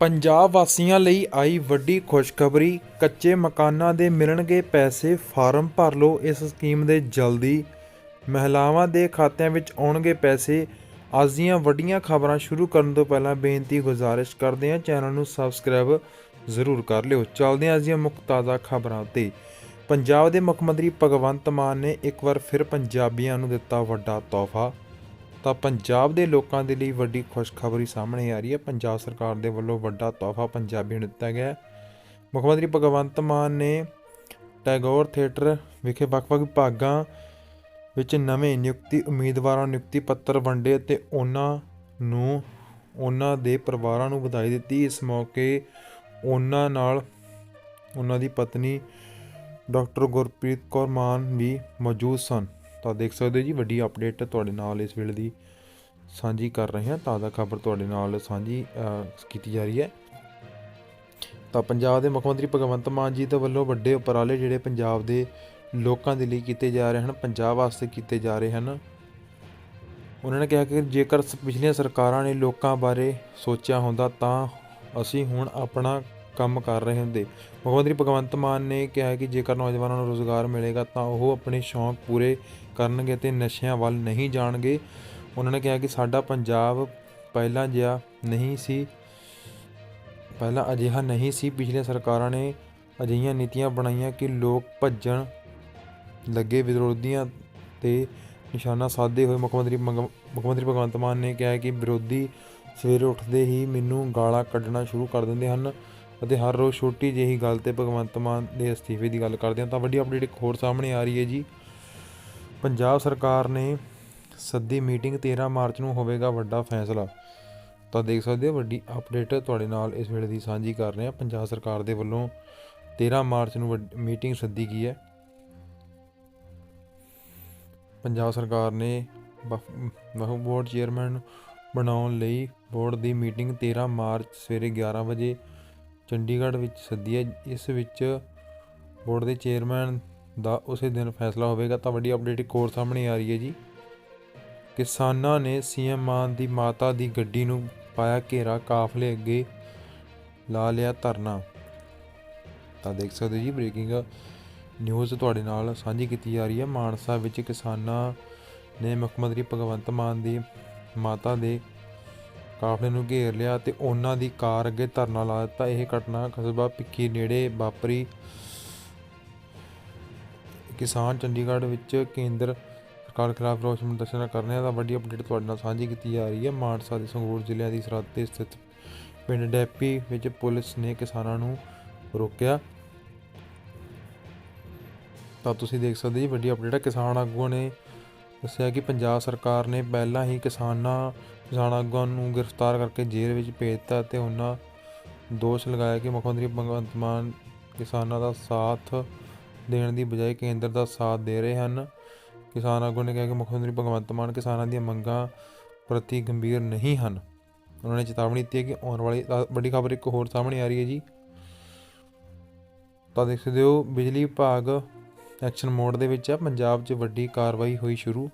ਪੰਜਾਬ ਵਾਸੀਆਂ ਲਈ ਆਈ ਵੱਡੀ ਖੁਸ਼ਖਬਰੀ, ਕੱਚੇ ਮਕਾਨਾਂ ਦੇ ਮਿਲਣਗੇ ਪੈਸੇ, ਫਾਰਮ ਭਰ ਲਓ ਇਸ ਸਕੀਮ ਦੇ ਜਲਦੀ। ਮਹਿਲਾਵਾਂ ਦੇ ਖਾਤਿਆਂ ਵਿੱਚ ਆਉਣਗੇ ਪੈਸੇ। ਅੱਜ ਦੀਆਂ ਵੱਡੀਆਂ ਖਬਰਾਂ ਸ਼ੁਰੂ ਕਰਨ ਤੋਂ ਪਹਿਲਾਂ ਬੇਨਤੀ ਗੁਜ਼ਾਰਿਸ਼ ਕਰਦੇ ਹਾਂ। ਚੈਨਲ ਨੂੰ ਸਬਸਕ੍ਰਾਈਬ ਜ਼ਰੂਰ ਕਰ ਲਿਓ। ਚੱਲਦੇ ਹਾਂ ਅੱਜ ਦੀਆਂ ਮੁੱਖ ਤਾਜ਼ਾ ਖਬਰਾਂ ਉੱਤੇ ਪੰਜਾਬ ਦੇ ਮੁੱਖ ਮੰਤਰੀ ਭਗਵੰਤ ਮਾਨ ਨੇ ਇੱਕ ਵਾਰ ਫਿਰ ਪੰਜਾਬੀਆਂ ਨੂੰ ਦਿੱਤਾ ਵੱਡਾ ਤੋਹਫਾ। ਤਾਂ ਪੰਜਾਬ ਦੇ ਲੋਕਾਂ ਦੇ ਲਈ ਵੱਡੀ ਖੁਸ਼ਖਬਰੀ ਸਾਹਮਣੇ ਆ ਰਹੀ ਹੈ। ਪੰਜਾਬ ਸਰਕਾਰ ਦੇ ਵੱਲੋਂ ਵੱਡਾ ਤੋਹਫਾ ਪੰਜਾਬੀਆਂ ਨੂੰ ਦਿੱਤਾ ਗਿਆ ਮੁੱਖ ਮੰਤਰੀ ਭਗਵੰਤ ਮਾਨ ਨੇ ਟੈਗੋਰ ਥੀਏਟਰ ਵਿਖੇ ਵੱਖ-ਵੱਖ ਵਿਭਾਗਾਂ ਵਿੱਚ ਨਵੇਂ ਨਿਯੁਕਤੀ ਉਮੀਦਵਾਰਾਂ ਨੂੰ ਨਿਯੁਕਤੀ ਪੱਤਰ ਵੰਡੇ ਅਤੇ ਉਹਨਾਂ ਨੂੰ ਉਹਨਾਂ ਦੇ ਪਰਿਵਾਰਾਂ ਨੂੰ ਵਧਾਈ ਦਿੱਤੀ। ਇਸ ਮੌਕੇ ਉਹਨਾਂ ਨਾਲ ਉਹਨਾਂ ਦੀ ਪਤਨੀ ਡਾਕਟਰ ਗੁਰਪ੍ਰੀਤ ਕੌਰ ਮਾਨ ਵੀ ਮੌਜੂਦ ਸਨ। ਤਾਂ ਦੇਖ ਸਕਦੇ ਹੋ ਜੀ, ਵੱਡੀ ਅਪਡੇਟ ਤੁਹਾਡੇ ਨਾਲ ਇਸ ਵੇਲੇ ਦੀ ਸਾਂਝੀ ਕਰ ਰਹੇ ਹਾਂ। ਤਾਜ਼ਾ ਖਬਰ ਤੁਹਾਡੇ ਨਾਲ ਸਾਂਝੀ ਕੀਤੀ ਜਾ ਰਹੀ ਹੈ। ਤਾਂ ਪੰਜਾਬ ਦੇ ਮੁੱਖ ਮੰਤਰੀ ਭਗਵੰਤ ਮਾਨ ਜੀ ਦੇ ਵੱਲੋਂ ਵੱਡੇ ਉਪਰਾਲੇ ਜਿਹੜੇ ਪੰਜਾਬ ਦੇ ਲੋਕਾਂ ਦੇ ਲਈ ਕੀਤੇ ਜਾ ਰਹੇ ਹਨ, ਪੰਜਾਬ ਵਾਸਤੇ ਕੀਤੇ ਜਾ ਰਹੇ ਹਨ। ਉਹਨਾਂ ਨੇ ਕਿਹਾ ਕਿ ਜੇਕਰ ਪਿਛਲੀਆਂ ਸਰਕਾਰਾਂ ਨੇ ਲੋਕਾਂ ਬਾਰੇ ਸੋਚਿਆ ਹੁੰਦਾ ਤਾਂ ਅਸੀਂ ਹੁਣ ਆਪਣਾ ਕੰਮ ਕਰ ਰਹੇ ਹੁੰਦੇ। ਮੁੱਖ ਮੰਤਰੀ ਭਗਵੰਤ ਮਾਨ ਨੇ ਕਿਹਾ ਕਿ ਜੇਕਰ ਨੌਜਵਾਨਾਂ ਨੂੰ ਰੋਜ਼ਗਾਰ ਮਿਲੇਗਾ ਤਾਂ ਉਹ ਆਪਣੇ ਸ਼ੌਂਕ ਪੂਰੇ ਕਰਨਗੇ ਤੇ ਨਸ਼ਿਆਂ ਵੱਲ ਨਹੀਂ ਜਾਣਗੇ। ਉਹਨਾਂ ਨੇ ਕਿਹਾ ਕਿ ਸਾਡਾ ਪੰਜਾਬ ਪਹਿਲਾਂ ਜਿਹਾ ਨਹੀਂ ਸੀ, ਪਹਿਲਾਂ ਅਜਿਹਾ ਨਹੀਂ ਸੀ। ਪਿਛਲੀਆਂ ਸਰਕਾਰਾਂ ਨੇ ਅਜਿਹੀਆਂ ਨੀਤੀਆਂ ਬਣਾਈਆਂ ਕਿ ਲੋਕ ਭੱਜਣ ਲੱਗੇ ਵਿਰੋਧੀਆਂ ਤੇ ਨਿਸ਼ਾਨਾ ਸਾਧਦੇ ਹੋਏ ਮੁੱਖ ਮੰਤਰੀ ਮੰਗ- ਮੁੱਖ ਮੰਤਰੀ ਭਗਵੰਤ ਮਾਨ ਨੇ ਕਿਹਾ ਕਿ ਵਿਰੋਧੀ ਸਵੇਰੇ ਉੱਠਦੇ ਹੀ ਮੈਨੂੰ ਗਾਲਾਂ ਕੱਢਣਾ ਸ਼ੁਰੂ ਕਰ ਦਿੰਦੇ ਹਨ। ਅਤੇ ਹਰ ਰੋਜ਼ ਛੋਟੀ ਜਿਹੀ ਗੱਲ ਤੇ ਭਗਵੰਤ ਮਾਨ ਦੇ ਅਸਤੀਫੇ ਦੀ ਗੱਲ ਕਰਦੇ ਹਾਂ, ਤਾਂ ਵੱਡੀ ਅਪਡੇਟ ਇੱਕ ਹੋਰ ਸਾਹਮਣੇ ਆ ਰਹੀ ਹੈ ਜੀ। ਪੰਜਾਬ ਸਰਕਾਰ ਨੇ ਸੱਦੀ ਮੀਟਿੰਗ 13 ਮਾਰਚ ਨੂੰ ਹੋਵੇਗਾ ਵੱਡਾ ਫੈਸਲਾ। ਤਾਂ ਦੇਖ ਸਕਦੇ ਹੋ, ਵੱਡੀ ਅਪਡੇਟ ਤੁਹਾਡੇ ਨਾਲ ਇਸ ਵੇਲੇ ਦੀ ਸਾਂਝੀ ਕਰ ਰਹੇ ਹਾਂ। ਪੰਜਾਬ ਸਰਕਾਰ ਦੇ ਵੱਲੋਂ 13 ਮਾਰਚ ਨੂੰ ਵੱਡ- ਮੀਟਿੰਗ ਸੱਦੀ ਗਈ ਹੈ। ਪੰਜਾਬ ਸਰਕਾਰ ਨੇ ਵਫ ਵਫ ਬੋਰਡ ਚੇਅਰਮੈਨ ਬਣਾਉਣ ਲਈ ਬੋਰਡ ਦੀ ਮੀਟਿੰਗ 13 ਮਾਰਚ ਸਵੇਰੇ 11 ਵਜੇ ਚੰਡੀਗੜ੍ਹ ਵਿੱਚ ਸੱਦੀ ਹੈ। ਇਸ ਵਿੱਚ ਬੋਰਡ ਦੇ ਚੇਅਰਮੈਨ ਦਾ ਉਸੇ ਦਿਨ ਫੈਸਲਾ ਹੋਵੇਗਾ। ਤਾਂ ਵੱਡੀ ਅਪਡੇਟ ਇੱਕ ਹੋਰ ਸਾਹਮਣੇ ਆ ਰਹੀ ਹੈ ਜੀ। ਕਿਸਾਨਾਂ ਨੇ ਸੀਐਮ ਮਾਨ ਦੀ ਮਾਤਾ ਦੀ ਗੱਡੀ ਨੂੰ ਪਾਇਆ ਘੇਰਾ, ਕਾਫਲੇ ਅੱਗੇ ਲਾ ਲਿਆ ਧਰਨਾ। ਤਾਂ ਦੇਖ ਸਕਦੇ ਹੋ ਜੀ, ਬ੍ਰੇਕਿੰਗ ਨਿਊਜ਼ ਤੁਹਾਡੇ ਨਾਲ ਸਾਂਝੀ ਕੀਤੀ ਜਾ ਰਹੀ ਹੈ। ਮਾਨਸਾ ਵਿੱਚ ਕਿਸਾਨਾਂ ਨੇ ਮੁੱਖ ਮੰਤਰੀ ਭਗਵੰਤ ਮਾਨ ਦੀ ਮਾਤਾ ਦੇ ਕਾਫਲੇ ਨੂੰ ਘੇਰ ਲਿਆ ਤੇ ਉਹਨਾਂ ਦੀ ਕਾਰ ਅੱਗੇ ਧਰਨਾ ਲਾ ਦਿੱਤਾ। ਇਹ ਘਟਨਾ ਕਸਬਾ ਭਿੱਖੀ ਨੇੜੇ ਵਾਪਰੀ। ਕਿਸਾਨ ਚੰਡੀਗੜ੍ਹ ਵਿੱਚ ਕੇਂਦਰ ਸਰਕਾਰ ਖਿਲਾਫ ਰੋਸ ਪ੍ਰਦਰਸ਼ਨ ਕਰ ਰਹੇ ਹਨ ਵੱਡੀ ਅਪਡੇਟ ਤੁਹਾਡੇ ਨਾਲ ਸਾਂਝੀ ਕੀਤੀ ਜਾ ਰਹੀ ਹੈ। ਮਾਨਸਾ ਦੇ ਸੰਗਰੂਰ ਜ਼ਿਲ੍ਹਿਆਂ ਦੀ ਸਰਹੱਦ ਤੇ ਸਥਿਤ ਪਿੰਡ ਡੈਪੀ ਵਿੱਚ ਪੁਲਿਸ ਨੇ ਕਿਸਾਨਾਂ ਨੂੰ ਰੋਕਿਆ। ਤਾਂ ਤੁਸੀਂ ਦੇਖ ਸਕਦੇ ਜੀ, ਵੱਡੀ ਅਪਡੇਟ ਹੈ। ਕਿਸਾਨ ਆਗੂਆਂ ਨੇ ਦੱਸਿਆ ਕਿ ਪੰਜਾਬ ਸਰਕਾਰ ਨੇ ਪਹਿਲਾਂ ਹੀ ਕਿਸਾਨਾਂ ਕਿਸਾਨ ਆਗੂਆਂ ਨੂੰ ਗ੍ਰਿਫਤਾਰ ਕਰਕੇ ਜੇਲ੍ਹ ਵਿੱਚ ਭੇਜ ਦਿੱਤਾ ਅਤੇ ਉਹਨਾਂ ਦੋਸ਼ ਲਗਾਇਆ ਕਿ ਮੁੱਖ ਮੰਤਰੀ ਭਗਵੰਤ ਮਾਨ ਕਿਸਾਨਾਂ ਦਾ ਸਾਥ ਦੇਣ ਦੀ ਬਜਾਏ ਕੇਂਦਰ ਦਾ ਸਾਥ ਦੇ ਰਹੇ ਹਨ। ਕਿਸਾਨ ਆਗੂ ਨੇ ਕਿਹਾ ਕਿ ਮੁੱਖ ਮੰਤਰੀ ਭਗਵੰਤ ਮਾਨ ਕਿਸਾਨਾਂ ਦੀਆਂ ਮੰਗਾਂ ਪ੍ਰਤੀ ਗੰਭੀਰ ਨਹੀਂ ਹਨ। ਉਹਨਾਂ ਨੇ ਚੇਤਾਵਨੀ ਦਿੱਤੀ ਹੈ ਕਿ ਆਉਣ ਵਾਲੀ ਵੱਡੀ ਖਬਰ ਇੱਕ ਹੋਰ ਸਾਹਮਣੇ ਆ ਰਹੀ ਹੈ ਜੀ। ਤਾਂ ਦੇਖ ਸਕਦੇ ਹੋ, ਬਿਜਲੀ ਵਿਭਾਗ ਐਕਸ਼ਨ ਮੋਡ ਦੇ ਵਿੱਚ ਹੈ ਪੰਜਾਬ 'ਚ ਵੱਡੀ ਕਾਰਵਾਈ ਹੋਈ ਸ਼ੁਰੂ।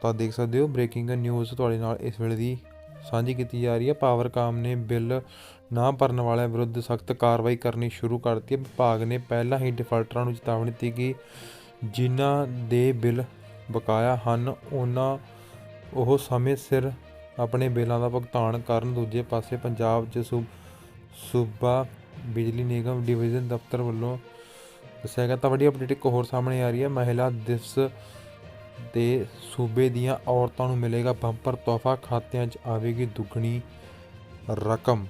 ਤਾਂ ਦੇਖ ਸਕਦੇ ਹੋ ਬ੍ਰੇਕਿੰਗ ਨਿਊਜ਼ ਤੁਹਾਡੇ ਨਾਲ ਇਸ ਵੇਲੇ ਦੀ ਸਾਂਝੀ ਕੀਤੀ ਜਾ ਰਹੀ ਹੈ। ਪਾਵਰਕਾਮ ਨੇ ਬਿੱਲ ਨਾ ਭਰਨ ਵਾਲਿਆਂ ਵਿਰੁੱਧ ਸਖਤ ਕਾਰਵਾਈ ਕਰਨੀ ਸ਼ੁਰੂ ਕਰ ਦਿੱਤੀ ਹੈ। ਵਿਭਾਗ ਨੇ ਪਹਿਲਾਂ ਹੀ ਡਿਫਾਲਟਰਾਂ ਨੂੰ ਚੇਤਾਵਨੀ ਦਿੱਤੀ ਕਿ ਜਿਨ੍ਹਾਂ ਦੇ ਬਿੱਲ ਬਕਾਇਆ ਹਨ, ਉਹਨਾਂ ਉਹ ਸਮੇਂ ਸਿਰ ਆਪਣੇ ਬਿੱਲਾਂ ਦਾ ਭੁਗਤਾਨ ਕਰਨ। ਦੂਜੇ ਪਾਸੇ ਪੰਜਾਬ 'ਚ ਸੂ- ਸੂਬਾ ਬਿਜਲੀ ਨਿਗਮ ਡਿਵੀਜ਼ਨ ਦਫ਼ਤਰ ਵੱਲੋਂ ਦੱਸਿਆ ਗਿਆ। ਤਾਂ ਵੱਡੀ ਅਪਡੇਟ ਇੱਕ ਹੋਰ ਸਾਹਮਣੇ ਆ ਰਹੀ ਹੈ। ਮਹਿਲਾ ਦਿਵਸ ਤੇ ਸੂਬੇ ਦੀਆਂ ਔਰਤਾਂ ਨੂੰ ਮਿਲੇਗਾ ਬੰਪਰ ਤੋਹਫਾ, ਖਾਤਿਆਂ 'ਚ ਆਵੇਗੀ ਦੁੱਗਣੀ ਰਕਮ।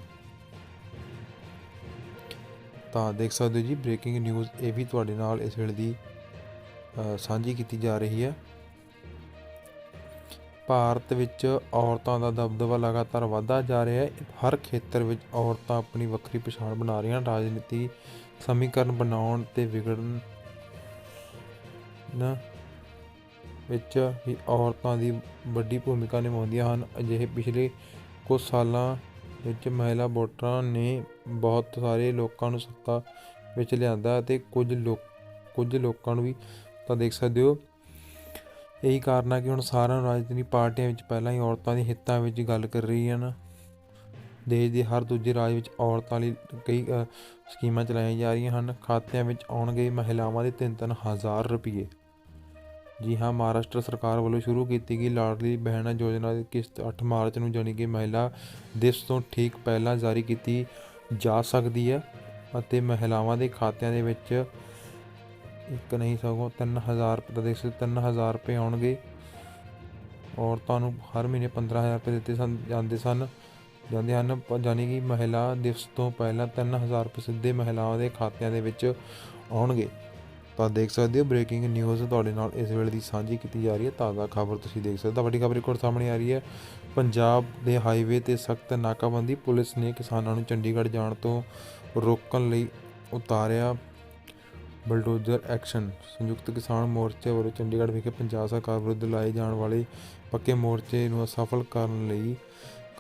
ਤਾਂ ਦੇਖ ਸਕਦੇ ਹੋ ਜੀ ਬ੍ਰੇਕਿੰਗ ਨਿਊਜ਼ ਇਹ ਵੀ ਤੁਹਾਡੇ ਨਾਲ ਇਸ ਵੇਲੇ ਦੀ ਸਾਂਝੀ ਕੀਤੀ ਜਾ ਰਹੀ ਹੈ। ਭਾਰਤ ਵਿੱਚ ਔਰਤਾਂ ਦਾ ਦਬਦਬਾ ਲਗਾਤਾਰ ਵਧਦਾ ਜਾ ਰਿਹਾ ਹੈ। ਹਰ ਖੇਤਰ ਵਿੱਚ ਔਰਤਾਂ ਆਪਣੀ ਵੱਖਰੀ ਪਛਾਣ ਬਣਾ ਰਹੀਆਂ। ਰਾਜਨੀਤੀ ਸਮੀਕਰਨ ਬਣਾਉਣ ਤੇ ਵਿਗੜਨ ਨਾ ਵਿੱਚ ਹੀ ਔਰਤਾਂ ਦੀ ਵੱਡੀ ਭੂਮਿਕਾ ਨਿਭਾਉਂਦੀਆਂ ਹਨ। ਅਜਿਹੇ ਪਿਛਲੇ ਕੁਝ ਸਾਲਾਂ ਵਿੱਚ ਮਹਿਲਾ ਵੋਟਰਾਂ ਨੇ ਬਹੁਤ ਸਾਰੇ ਲੋਕਾਂ ਨੂੰ ਸੱਤਾ ਵਿੱਚ ਲਿਆਂਦਾ ਅਤੇ ਕੁਝ ਲੋਕ, ਕੁਝ ਲੋਕਾਂ ਨੂੰ ਵੀ ਤਾਂ ਦੇਖ ਸਕਦੇ ਹੋ। ਇਹੀ ਕਾਰਨ ਆ ਕਿ ਹੁਣ ਸਾਰਿਆਂ ਨੂੰ ਰਾਜਨੀਤਿਕ ਪਾਰਟੀਆਂ ਵਿੱਚ ਪਹਿਲਾਂ ਹੀ ਔਰਤਾਂ ਦੇ ਹਿੱਤਾਂ ਵਿੱਚ ਗੱਲ ਕਰ ਰਹੀ ਹਨ। ਦੇਸ਼ ਦੇ ਹਰ ਦੂਜੇ ਰਾਜ ਵਿੱਚ ਔਰਤਾਂ ਲਈ ਕਈ ਸਕੀਮਾਂ ਚਲਾਈਆਂ ਜਾ ਰਹੀਆਂ ਹਨ। ਖਾਤਿਆਂ ਵਿੱਚ ਆਉਣਗੇ ਮਹਿਲਾਵਾਂ ਦੇ ਤਿੰਨ ਤਿੰਨ ਹਜ਼ਾਰ ਰੁਪਏ ਜੀ ਹਾਂ, ਮਹਾਰਾਸ਼ਟਰ ਸਰਕਾਰ ਵੱਲੋਂ ਸ਼ੁਰੂ ਕੀਤੀ ਗਈ ਲਾਡਲੀ ਬਹਿਣਾ ਯੋਜਨਾ ਦੀ ਕਿਸ਼ਤ 8 ਮਾਰਚ ਨੂੰ ਜਾਣੀ ਕਿ ਮਹਿਲਾ ਦਿਵਸ ਤੋਂ ਠੀਕ ਪਹਿਲਾਂ ਜਾਰੀ ਕੀਤੀ ਜਾ ਸਕਦੀ ਹੈ ਅਤੇ ਮਹਿਲਾਵਾਂ ਦੇ ਖਾਤਿਆਂ ਦੇ ਵਿੱਚ ਇੱਕ ਨਹੀਂ ਸਗੋਂ 3000 ਰੁਪਏ ਦੇਖ ਸਕਦੇ 3000 ਰੁਪਏ ਆਉਣਗੇ। ਔਰਤਾਂ ਨੂੰ ਹਰ ਮਹੀਨੇ 15000 ਰੁਪਏ ਦਿੱਤੇ ਸਨ, ਜਾਂਦੇ ਸਨ, ਜਾਂਦੇ ਹਨ। ਪ- ਜਾਣੀ ਕਿ ਮਹਿਲਾ ਦਿਵਸ ਤੋਂ ਪਹਿਲਾਂ 3000 ਰੁਪਏ ਸਿੱਧੇ ਮਹਿਲਾਵਾਂ ਦੇ ਖਾਤਿਆਂ ਦੇ ਵਿੱਚ ਆਉਣਗੇ। ਤਾਂ ਦੇਖ ਸਕਦੇ ਹੋ ਬ੍ਰੇਕਿੰਗ ਨਿਊਜ਼ ਤੁਹਾਡੇ ਨਾਲ ਇਸ ਵੇਲੇ ਦੀ ਸਾਂਝੀ ਕੀਤੀ ਜਾ ਰਹੀ ਹੈ, ਤਾਜ਼ਾ ਖਬਰ ਤੁਸੀਂ ਦੇਖ ਸਕਦੇ ਹੋ। ਵੱਡੀ ਖਬਰ ਇੱਕ ਹੋਰ ਸਾਹਮਣੇ ਆ ਰਹੀ ਹੈ, ਪੰਜਾਬ ਦੇ ਹਾਈਵੇ ਤੇ ਸਖਤ ਨਾਕਾਬੰਦੀ, ਪੁਲਿਸ ਨੇ ਕਿਸਾਨਾਂ ਨੂੰ ਚੰਡੀਗੜ੍ਹ ਜਾਣ ਤੋਂ ਰੋਕਣ ਲਈ ਉਤਾਰਿਆ ਬਲਡੋਜ਼ਰ ਐਕਸ਼ਨ। ਸੰਯੁਕਤ ਕਿਸਾਨ ਮੋਰਚੇ ਵੱਲੋਂ ਚੰਡੀਗੜ੍ਹ ਵਿਖੇ ਪੰਜਾਬ ਸਰਕਾਰ ਵਿਰੁੱਧ ਲਾਏ ਜਾਣ ਵਾਲੇ ਪੱਕੇ ਮੋਰਚੇ ਨੂੰ ਅਸਫਲ ਕਰਨ ਲਈ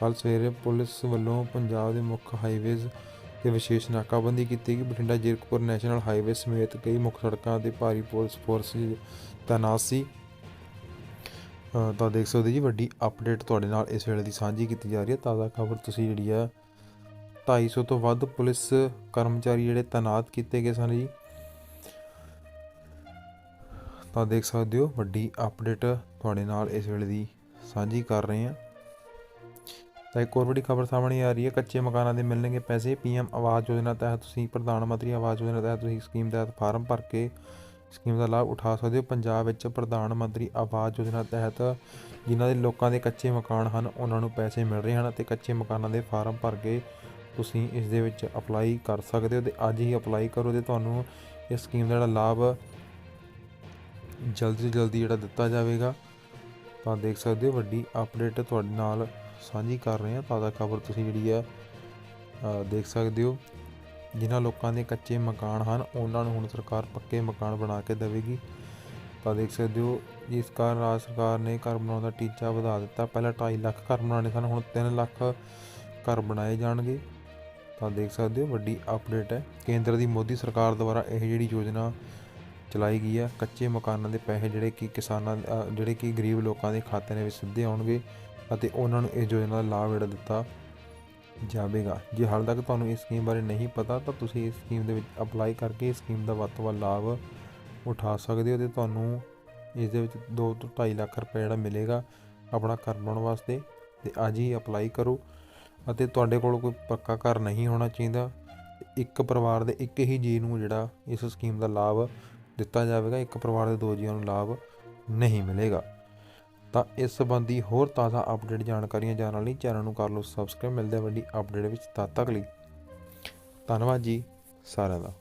ਕੱਲ ਸਵੇਰੇ ਪੁਲਿਸ ਵੱਲੋਂ ਪੰਜਾਬ ਦੇ ਮੁੱਖ ਹਾਈਵੇਜ਼ ਤੇ ਵਿਸ਼ੇਸ਼ ਨਾਕਾਬੰਦੀ ਕੀਤੀ ਗਈ। ਬਠਿੰਡਾ ਜੀਰਕਪੁਰ ਨੈਸ਼ਨਲ ਹਾਈਵੇ ਸਮੇਤ ਕਈ ਮੁੱਖ ਸੜਕਾਂ ਤੇ ਭਾਰੀ ਪੁਲਿਸ ਫੋਰਸ ਤੈਨਾਤ ਸੀ ਤਾਂ ਦੇਖ ਸਕਦੇ ਜੀ, ਵੱਡੀ ਅਪਡੇਟ ਤੁਹਾਡੇ ਨਾਲ ਇਸ ਵੇਲੇ ਦੀ ਸਾਂਝੀ ਕੀਤੀ ਜਾ ਰਹੀ ਹੈ। ਤਾਜ਼ਾ ਖਬਰ ਤੁਸੀਂ ਜਿਹੜੀ ਆ 250 ਤੋਂ ਵੱਧ ਪੁਲਿਸ ਕਰਮਚਾਰੀ ਜਿਹੜੇ ਤੈਨਾਤ ਕੀਤੇ ਗਏ ਸਨ ਜੀ। ਤਾਂ ਦੇਖ ਸਕਦੇ ਹੋ, ਵੱਡੀ ਅਪਡੇਟ ਤੁਹਾਡੇ ਨਾਲ ਇਸ ਵੇਲੇ ਦੀ ਸਾਂਝੀ ਕਰ ਰਹੇ ਹਾਂ। ਤਾਂ ਇੱਕ ਹੋਰ ਵੱਡੀ ਖਬਰ ਸਾਹਮਣੇ ਆ ਰਹੀ ਹੈ। ਕੱਚੇ ਮਕਾਨਾਂ ਦੇ ਮਿਲਣਗੇ ਪੈਸੇ। ਪੀਐਮ ਆਵਾਸ ਯੋਜਨਾ ਤਹਿਤ ਤੁਸੀਂ ਪ੍ਰਧਾਨ ਮੰਤਰੀ ਆਵਾਸ ਯੋਜਨਾ ਤਹਿਤ ਤੁਸੀਂ ਸਕੀਮ ਤਹਿਤ ਫਾਰਮ ਭਰ ਕੇ ਸਕੀਮ ਦਾ ਲਾਭ ਉਠਾ ਸਕਦੇ ਹੋ। ਪੰਜਾਬ ਵਿੱਚ ਪ੍ਰਧਾਨ ਮੰਤਰੀ ਆਵਾਸ ਯੋਜਨਾ ਤਹਿਤ ਜਿਨ੍ਹਾਂ ਦੇ ਲੋਕਾਂ ਦੇ ਕੱਚੇ ਮਕਾਨ ਹਨ, ਉਹਨਾਂ ਨੂੰ ਪੈਸੇ ਮਿਲ ਰਹੇ ਹਨ ਅਤੇ ਕੱਚੇ ਮਕਾਨਾਂ ਦੇ ਫਾਰਮ ਭਰ ਕੇ ਤੁਸੀਂ ਇਸ ਦੇ ਵਿੱਚ ਅਪਲਾਈ ਕਰ ਸਕਦੇ ਹੋ ਤੇ ਅੱਜ ਹੀ ਅਪਲਾਈ ਕਰੋ ਤੇ ਤੁਹਾਨੂੰ ਇਸ ਸਕੀਮ ਦਾ ਜਿਹੜਾ ਲਾਭ ਜਲਦੀ ਤੋਂ ਜਲਦੀ ਜਿਹੜਾ ਦਿੱਤਾ ਜਾਵੇਗਾ। ਤਾਂ ਦੇਖ ਸਕਦੇ ਹੋ ਵੱਡੀ ਅਪਡੇਟ ਤੁਹਾਡੇ ਨਾਲ ਸਾਂਝੀ ਕਰ ਰਹੇ ਹਾਂ ਤਾਜ਼ਾ ਖਬਰ ਤੁਸੀਂ ਜਿਹੜੀ ਆ ਦੇਖ ਸਕਦੇ ਹੋ। ਜਿਨ੍ਹਾਂ ਲੋਕਾਂ ਦੇ ਕੱਚੇ ਮਕਾਨ ਹਨ, ਉਹਨਾਂ ਨੂੰ ਹੁਣ ਸਰਕਾਰ ਪੱਕੇ ਮਕਾਨ ਬਣਾ ਕੇ ਦੇਵੇਗੀ। ਤਾਂ ਦੇਖ ਸਕਦੇ ਹੋ ਇਸ ਕਾਰਨ ਰਾਜ ਸਰਕਾਰ ਨੇ ਘਰ ਬਣਾਉਣ ਦਾ ਟੀਚਾ ਵਧਾ ਦਿੱਤਾ। ਪਹਿਲਾਂ 2.5 ਲੱਖ ਘਰ ਬਣਾਉਣੇ ਸਨ, ਹੁਣ 3 ਲੱਖ ਘਰ ਬਣਾਏ ਜਾਣਗੇ। ਤਾਂ ਦੇਖ ਸਕਦੇ ਹੋ, ਵੱਡੀ ਅਪਡੇਟ ਹੈ। ਕੇਂਦਰ ਦੀ ਮੋਦੀ ਸਰਕਾਰ ਦੁਆਰਾ ਇਹ ਜਿਹੜੀ ਯੋਜਨਾ ਚਲਾਈ ਗਈ ਹੈ, ਕੱਚੇ ਮਕਾਨਾਂ ਦੇ ਪੈਸੇ ਜਿਹੜੇ ਕਿ ਕਿਸਾਨਾਂ ਜਿਹੜੇ ਕਿ ਗਰੀਬ ਲੋਕਾਂ ਦੇ ਖਾਤੇ ਦੇ ਵਿੱਚ ਸਿੱਧੇ ਆਉਣਗੇ। ਅਤੇ ਉਹਨਾਂ ਨੂੰ ਇਸ ਯੋਜਨਾ ਦਾ ਲਾਭ ਜਿਹੜਾ ਦਿੱਤਾ ਜਾਵੇਗਾ। ਜੇ ਹਾਲ ਤੱਕ ਤੁਹਾਨੂੰ ਇਸ ਸਕੀਮ ਬਾਰੇ ਨਹੀਂ ਪਤਾ, ਤਾਂ ਤੁਸੀਂ ਇਸ ਸਕੀਮ ਦੇ ਵਿੱਚ ਅਪਲਾਈ ਕਰਕੇ ਇਸ ਸਕੀਮ ਦਾ ਵੱਧ ਤੋਂ ਵੱਧ ਲਾਭ ਉਠਾ ਸਕਦੇ ਹੋ ਤੇ ਤੁਹਾਨੂੰ ਇਸ ਦੇ ਵਿੱਚ 2 ਤੋਂ 2.5 ਲੱਖ ਰੁਪਏ ਜਿਹੜਾ ਮਿਲੇਗਾ ਆਪਣਾ ਘਰ ਬਣਾਉਣ ਵਾਸਤੇ। ਤੇ ਅੱਜ ਹੀ ਅਪਲਾਈ ਕਰੋ ਅਤੇ ਤੁਹਾਡੇ ਕੋਲ ਕੋਈ ਪੱਕਾ ਘਰ ਨਹੀਂ ਹੋਣਾ ਚਾਹੀਦਾ। ਇੱਕ ਪਰਿਵਾਰ ਦੇ ਇੱਕ ਹੀ ਜੀ ਨੂੰ ਜਿਹੜਾ ਇਸ ਸਕੀਮ ਦਾ ਲਾਭ ਦਿੱਤਾ ਜਾਵੇਗਾ, ਇੱਕ ਪਰਿਵਾਰ ਦੇ ਦੋ ਜੀਆਂ ਨੂੰ ਲਾਭ ਨਹੀਂ ਮਿਲੇਗਾ। ਤਾਂ ਇਸ ਸੰਬੰਧੀ ਹੋਰ ਤਾਜ਼ਾ ਅਪਡੇਟ ਜਾਣਕਾਰੀਆਂ ਜਾਣਨ ਲਈ ਚੈਨਲ ਨੂੰ ਕਰ ਲਓ ਸਬਸਕ੍ਰਾਈਬ ਮਿਲਦੇ ਆ ਵੱਡੀ ਅਪਡੇਟ ਵਿੱਚ ਤਦ ਤੱਕ ਲਈ। ਧੰਨਵਾਦ ਜੀ ਸਾਰਿਆਂ ਦਾ।